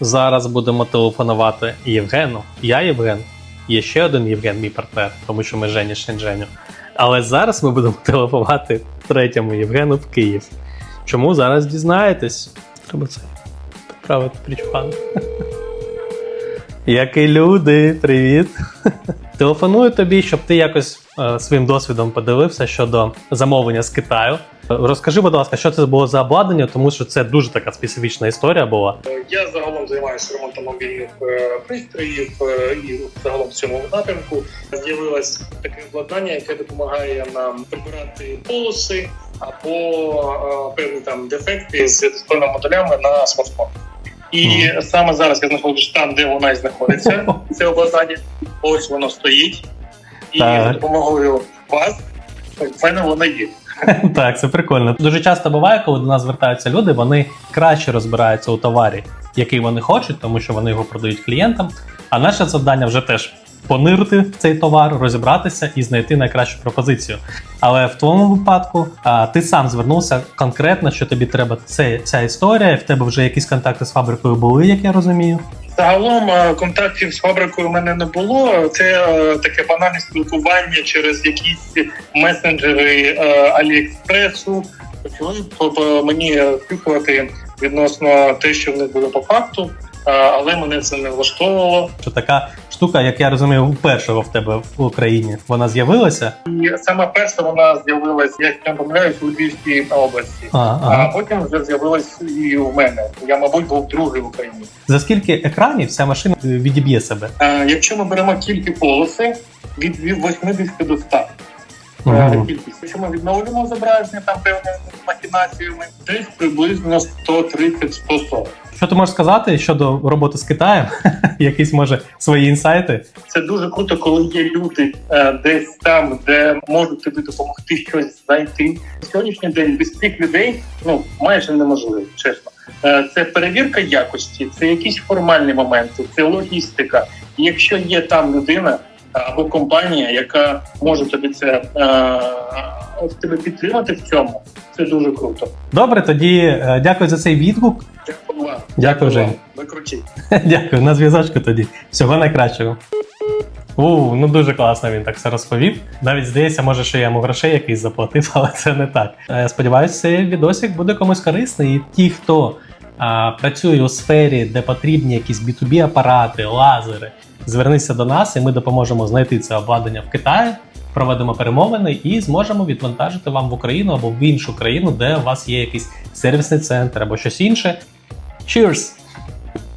Зараз будемо телефонувати Євгену. Я Євген. Є ще один Євген, мій партнер, тому що ми Жені Шенженю. Але зараз ми будемо телефонувати третьому Євгену в Київ. Чому зараз дізнаєтесь? Треба це підправити причпан. Як люди, привіт. Телефоную тобі, щоб ти якось е, своїм досвідом поділився щодо замовлення з Китаю. Розкажи, будь ласка, що це було за обладнання, тому що це дуже така специфічна історія була. Я загалом займаюся ремонтом мобільних е, пристроїв е, і загалом в цьому напрямку з'явилось таке обладнання, яке допомагає нам прибирати полоси або е, певні там дефекти з дисплейними модулями на смартфон. І саме зараз я знаходжусь там, де вона і знаходиться. Це обладнання. Ось воно стоїть, і Так. допомогою вас в мене воно є. Так, це прикольно. Дуже часто буває, коли до нас звертаються люди, вони краще розбираються у товарі, який вони хочуть, тому що вони його продають клієнтам. А наше завдання вже теж понирити цей товар, розібратися і знайти найкращу пропозицію. Але в твоєму випадку а, ти сам звернувся конкретно, що тобі треба це, ця історія, в тебе вже якісь контакти з фабрикою були, як я розумію. Загалом е, контактів з фабрикою у мене не було. Це е, таке банальне спілкування через якісь месенджери е, Аліекспресу. Почали по- по мені спілкувати відносно те, що в них було по факту, але мене це не влаштовувало. Що така штука, як я розумію, вперше в тебе в Україні вона з'явилася. І саме перша вона з'явилась, як я помиляюсь, у Львівській області. А, А ага. потім вже з'явилась і у мене. Я, мабуть, був другий в Україні. За скільки екранів ця машина відіб'є себе? Е, Якщо ми беремо тільки полоси, від 80 до 100. Мгм. Е, кількість. Якщо ми відновлюємо зображення там певними махінаціями, десь приблизно 130-140. Що ти можеш сказати щодо роботи з Китаєм? Якісь може свої інсайти? Це дуже круто, коли є люди е, десь там, де можуть тобі допомогти щось знайти. Сьогоднішній день без цих людей ну майже неможливо, чесно. Е, Це перевірка якості, це якісь формальні моменти, це логістика. І якщо є там людина або компанія, яка може тобі це е, тебе підтримати в цьому, це дуже круто. Добре, тоді е, дякую за цей відгук. Дякую вам. Дякую, Жень. Ви круті. Дякую, на зв'язочку тоді. Всього найкращого. У, ну дуже класно він так все розповів. Навіть здається, може, що я йому грошей якийсь заплатив, але це не так. Е, Сподіваюся, цей відосик буде комусь корисний. І ті, хто працює у сфері, де потрібні якісь B2B апарати, лазери, звернися до нас, і ми допоможемо знайти це обладнання в Китаї. Проведемо перемовини і зможемо відвантажити вам в Україну або в іншу країну, де у вас є якийсь сервісний центр або щось інше. Cheers!